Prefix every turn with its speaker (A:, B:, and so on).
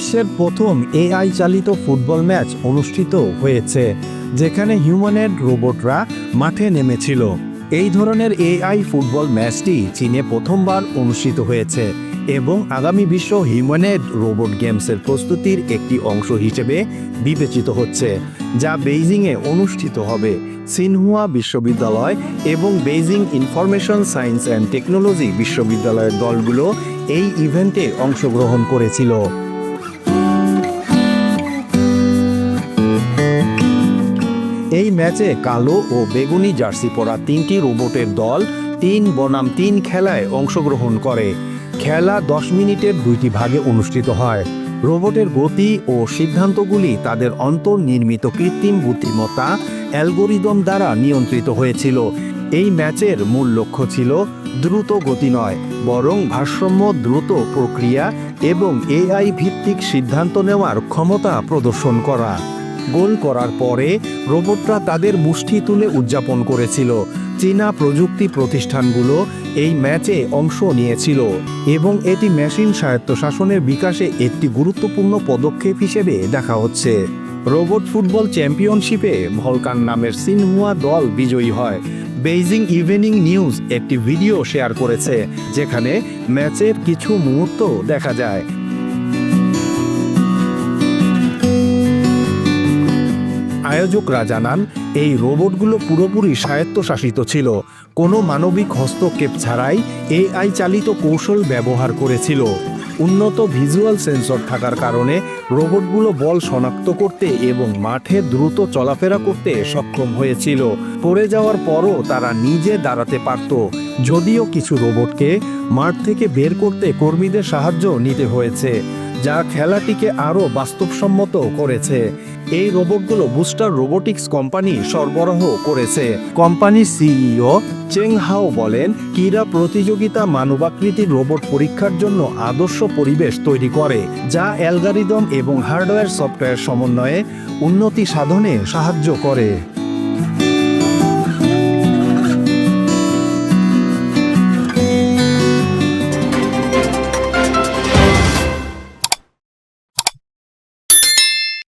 A: বিশ্বের প্রথম এআই চালিত ফুটবল ম্যাচ অনুষ্ঠিত হয়েছে, যেখানে হিউম্যানেড রোবটরা মাঠে নেমেছিল। এই ধরনের এআই ফুটবল ম্যাচটি চীনে প্রথমবার অনুষ্ঠিত হয়েছে এবং আগামী বিশ্ব হিউম্যানেড রোবট গেমসের প্রস্তুতির একটি অংশ হিসেবে বিবেচিত হচ্ছে, যা বেইজিংয়ে অনুষ্ঠিত হবে। সিনহুয়া বিশ্ববিদ্যালয় এবং Beijing information science and technology বিশ্ববিদ্যালয়ের দলগুলো এই ইভেন্টে অংশগ্রহণ করেছিল। এই ম্যাচে কালো ও বেগুনি জার্সি পরা তিনটি রোবটের দল তিন বনাম তিন খেলায় অংশগ্রহণ করে। খেলা দশ মিনিটের দুইটি ভাগে অনুষ্ঠিত হয়। রোবটের গতি ও সিদ্ধান্তগুলি তাদের অন্তর্নির্মিত কৃত্রিম বুদ্ধিমত্তা অ্যালগোরিদম দ্বারা নিয়ন্ত্রিত হয়েছিল। এই ম্যাচের মূল লক্ষ্য ছিল দ্রুত গতি নয়, বরং ভারসাম্য, দ্রুত প্রক্রিয়া এবং এআই ভিত্তিক সিদ্ধান্ত নেওয়ার ক্ষমতা প্রদর্শন করা। গোল করার পরে রোবটরা তাদের মুষ্টি তুলে উদযাপন করেছিল। চীনা প্রযুক্তি প্রতিষ্ঠানগুলো এই ম্যাচে অংশ নিয়েছিল এবং এটি মেশিন স্বায়ত্তশাসনের বিকাশে একটি গুরুত্বপূর্ণ পদক্ষেপ হিসেবে দেখা হচ্ছে। রোবট ফুটবল চ্যাম্পিয়নশিপে ভলকান নামের সিনহুয়া দল বিজয়ী হয়। বেইজিং ইভিনিং নিউজ একটি ভিডিও শেয়ার করেছে, যেখানে ম্যাচের কিছু মুহূর্ত দেখা যায়। আয়োজকরা জানান এই রোবটগুলো পুরোপুরি স্বায়ত্তশাসিত ছিল। কোনো মানবিক হস্তক্ষেপ ছাড়াই এআই চালিত কৌশল ব্যবহার করেছিল। উন্নত ভিজুয়াল সেন্সর থাকার কারণে রোবটগুলো বল শনাক্ত করতে এবং মাঠে দ্রুত চলাফেরা করতে সক্ষম হয়েছিল। পড়ে যাওয়ার পরও তারা নিজে দাঁড়াতে পারত। যদিও কিছু রোবটকে মাঠ থেকে বের করতে কর্মীদের সাহায্য নিতে হয়েছে, যা খেলাটিকে আরও বাস্তবসম্মত করেছে। এই রোবটগুলো বুস্টার রোবোটিক্স কোম্পানি সরবরাহ করেছে। কোম্পানির সিইও চেং হাও বলেন, ক্রীড়া প্রতিযোগিতা মানবাকৃতির রোবট পরীক্ষার জন্য আদর্শ পরিবেশ তৈরি করে, যা অ্যালগারিদম এবং হার্ডওয়্যার সফটওয়্যার সমন্বয়ে উন্নতি সাধনে সাহায্য করে।